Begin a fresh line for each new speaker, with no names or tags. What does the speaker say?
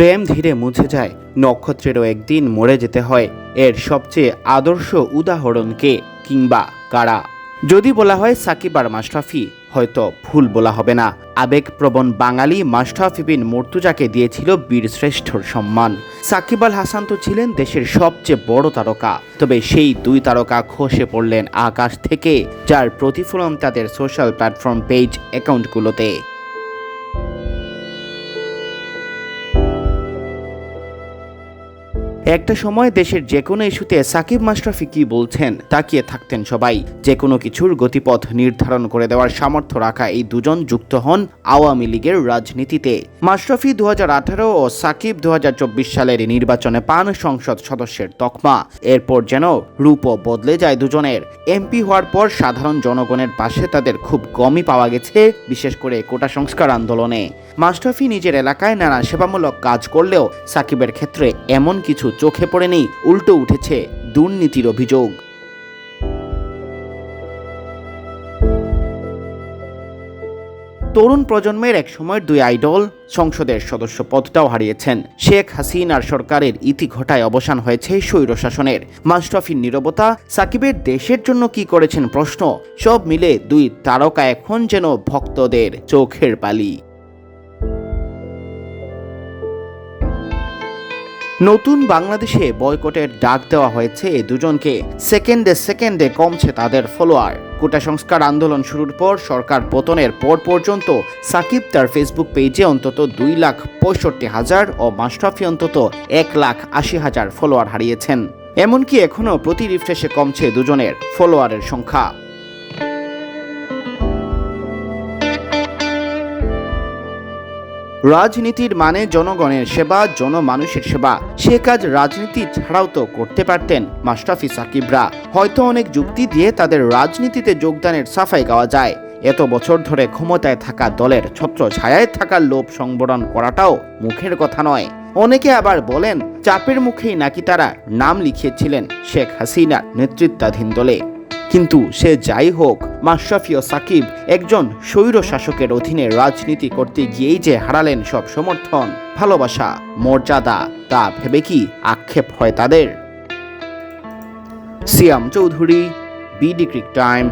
প্রেম ধীরে মুছে যায়, নক্ষত্রেরও একদিন মরে যেতে হয়। এর সবচেয়ে আদর্শ উদাহরণ কে কিংবা কারা? যদি বলা হয় সাকিব আর মাশরাফি, হয়তো ভুল বলা হবে না। আবেগপ্রবণ বাঙালি মাশরাফি বিন মর্তুজাকে দিয়েছিল বীরশ্রেষ্ঠর সম্মান। সাকিব আল হাসান তো ছিলেন দেশের সবচেয়ে বড় তারকা। তবে সেই দুই তারকা খসে পড়লেন আকাশ থেকে, যার প্রতিফলন তাদের সোশ্যাল প্ল্যাটফর্ম পেজ অ্যাকাউন্টগুলোতে একটা সময় দেশের যে কোনো ইস্যুতে সাকিব মাশরাফি কি বলছেন, তাকিয়ে থাকতেন সবাই। যে কোনো কিছুর গতিপথ নির্ধারণ করে দেওয়ার সামর্থ্য রাখা এই দুজন যুক্ত হন আওয়ামী লীগের রাজনীতিতে। মাশরাফি দু হাজার আঠারো ও সাকিব দু হাজার চব্বিশ সালের নির্বাচনে পান সংসদ সদস্যের তকমা। এরপর যেন রূপও বদলে যায় দুজনের। এমপি হওয়ার পর সাধারণ জনগণের পাশে তাদের খুব কমই পাওয়া গেছে, বিশেষ করে কোটা সংস্কার আন্দোলনে। মাশরাফি নিজের এলাকায় নানা সেবামূলক কাজ করলেও সাকিবের ক্ষেত্রে এমন কিছু চোখে পড়েনি, উল্টো উঠেছে দুর্নীতির অভিযোগ। তরুণ প্রজন্মের এক সময়ের দুই আইডল সংসদের সদস্য পদটাও হারিয়েছেন। শেখ হাসিনার সরকারের ইতি ঘটায় অবসান হয়েছে স্বৈর শাসনের। মাশরাফির নীরবতা, সাকিবের দেশের জন্য কি করেছেন প্রশ্ন, সব মিলে দুই তারকা এখন যেন ভক্তদের চোখের পালি। নতুন বাংলাদেশে বয়কটের ডাক দেওয়া হয়েছে দুজনকে। সেকেন্ডে সেকেন্ডে কমছে তাদের ফলোয়ার। কোটা সংস্কার আন্দোলন শুরুর পর সরকার পতনের পর পর্যন্ত সাকিব তার ফেসবুক পেজে অন্তত দুই লাখ পঁয়ষট্টি হাজার ও মাশরাফি অন্তত এক লাখ আশি হাজার ফলোয়ার হারিয়েছেন। এমনকি এখনও প্রতি রিফ্রেশে কমছে দুজনের ফলোয়ারের সংখ্যা। রাজনীতির মানে জনগণের সেবা, জনমানুষের সেবা। সে কাজ রাজনীতি ছাড়াও তো করতে পারতেন মাশরাফি সাকিবরা। হয়তো অনেক যুক্তি দিয়ে তাদের রাজনীতিতে যোগদানের সাফাই গাওয়া যায়। এত বছর ধরে ক্ষমতায় থাকা দলের ছত্র ছায়ায় থাকার লোভ সংবরণ করাটাও মুখের কথা নয়। অনেকে আবার বলেন, চাপের মুখেই নাকি তারা নাম লিখিয়েছিলেন শেখ হাসিনার নেতৃত্বাধীন দলে। কিন্তু সে যাই হোক, মাশরাফি ও সাকিব একজন স্বৈর শাসকের অধীনে রাজনীতি করতে গিয়েই যে হারালেন সব সমর্থন, ভালোবাসা, মর্যাদা, তা ভেবে কি আক্ষেপ হয় তাদের? Siam Chowdhury BD cric time.